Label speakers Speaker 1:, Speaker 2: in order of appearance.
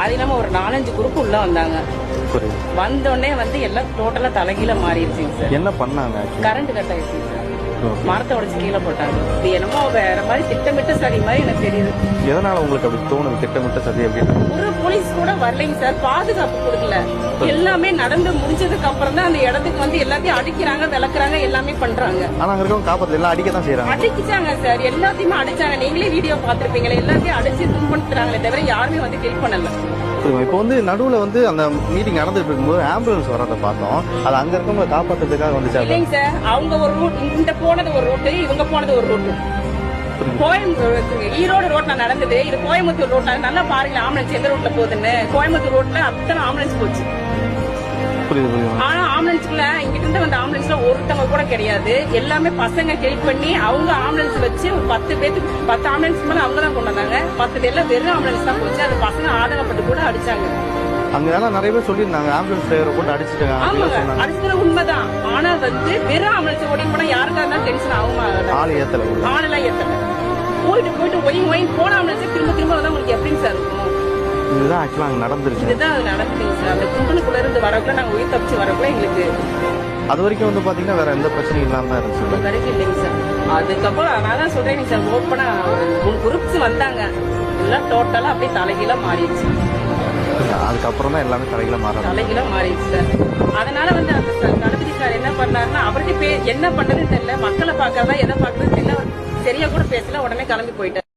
Speaker 1: அது இல்லாம ஒரு நாலஞ்சு குரூப் உள்ள வந்தாங்க வந்தோடனே வந்து எல்லாம் டோட்டலா தலைகீழ மாறிடுச்சுங்க சார்
Speaker 2: என்ன பண்ணாங்க?
Speaker 1: கரண்ட் கட் ஆயிடுச்சுங்க சார். மரத்தை உடைச்சு கீழே போட்டாங்க. இது என்னமோ வேற மாதிரி திட்டமிட்ட சரி மாதிரி எனக்கு தெரியுது.
Speaker 2: எதனால உங்களுக்கு அப்படி தோணுது திட்டமிட்ட சதி அப்படின்னு?
Speaker 1: ஒரு போலீஸ் கூட வரலைங்க சார். பாதுகாப்பு கொடுக்கல. எல்லாமே நடந்து முடிஞ்சதுக்கு அப்புறம் தான் அந்த இடத்துக்கு வந்து எல்லாத்தையும் அடிக்கிறாங்க விளக்குறாங்க எல்லாமே பண்றாங்க.
Speaker 2: ஆனா அங்க இருக்கவங்க காப்பாத்துல. எல்லாம் அடிக்க தான் செய்யறாங்க
Speaker 1: அடிச்சாங்க சார். எல்லாத்தையுமே அடிச்சாங்க. நீங்களே வீடியோ பாத்திருப்பீங்களே எல்லாத்தையும் அடிச்சு துன்படுத்துறாங்களே தவிர யாருமே வந்து ஹெல்ப் பண்ணல.
Speaker 2: இப்போ வந்து நடுவுல வந்து அந்த மீட்டிங் நடந்துட்டு இருக்கும்போது ஆம்புலன்ஸ் வரதை பார்த்தோம். அது அங்க இருக்கவங்க காப்பாத்துறதுக்காக வந்துச்சு.
Speaker 1: இல்லைங்க சார். அவங்க ஒரு இந்த போனது ஒரு ரூட்டு இவங்க போனது ஒரு ரூட்டு கோயம்புத்தூர் ஈரோடு ரோட்ல நடந்தது. இது கோயம்புத்தூர் ரோட்ல நல்லா பாருங்க ஆம்புலன்ஸ் எந்த ரூட்ல போகுதுன்னு. கோயம்புத்தூர் ரோட்ல அத்தனை ஆம்புலன்ஸ் போச்சு. ஆனா ஆம்புலன்ஸ்க்குள்ள இங்கிட்ட இருந்து வந்த ஆம்புலன்ஸ்ல ஒருத்தவங்க கூட கிடையாது. எல்லாமே பசங்க ஹெல்ப் பண்ணி அவங்க ஆம்புலன்ஸ் வச்சு ஒரு பத்து பேத்துக்கு பத்து ஆம்புலன்ஸ் மேல அவங்க தான் கொண்டு வந்தாங்க. பத்து பேர்ல வெறும் ஆம்புலன்ஸ் தான் போச்சு. அது பசங்க ஆதங்கப்பட்டு கூட அடிச்சாங்க.
Speaker 2: அங்க எல்லாம் நிறைய பேர் சொல்லியிருந்தாங்க. ஆம்புலன்ஸ் டிரைவரை போட்டு அடிச்சிட்டாங்க.
Speaker 1: அடிச்சது உண்மைதான். ஆனா வந்து வெறும் ஆம்புலன்ஸ் ஓடி போனா யாருக்கா இருந்தாலும் டென்ஷன் ஆகுமா?
Speaker 2: ஆள் ஏத்தல.
Speaker 1: ஆளெல்லாம் ஏத்தல. போயிட்டு போயிட்டு ஒய் ஒயின் போன ஆம்புலன்ஸ் திரும்ப திரும்ப வந்தா உங்களுக்கு எப்படிங்க சார் இருக்கும்?
Speaker 2: இதுதான் ஆக்சுவலா அங்க நடந்துருச்சு.
Speaker 1: இதுதான் அது நடக்குதுங்க சார். அந்த கும்பலுக்குள்ள இருந்து வரக்குள்ள நாங்க உயிர் தப்பிச்சு வரக்குள்ள எங்களுக்கு
Speaker 2: அது வரைக்கும் வந்து பாத்தீங்கன்னா வேற எந்த பிரச்சனையும் இல்லாம தான் இருந்துச்சு.
Speaker 1: இது வரைக்கும் இல்லைங்க சார். அதுக்கப்புறம் நான் தான் சொல்றேன் சார் ஓப்பனா மூணு குரூப்ஸ் வந்தாங்க. எல்லாம் டோட்டலா அப்படியே தலைகீழா மாறிடுச்சு.
Speaker 2: அதுக்கப்புறம் தான் எல்லாமே தலைகளை மாறணும்
Speaker 1: தலைகீழா மாறிடுச்சு சார். அதனால வந்து அந்த தளபதி சார் என்ன பண்ணாருன்னா அவருக்கு என்ன பண்ணதுன்னு தெரியல. மக்களை பார்க்கறதா எதை பார்க்கறதுன்னு தெரியல. சரியா கூட பேசல. உடனே கிளம்பி போயிட்டார்.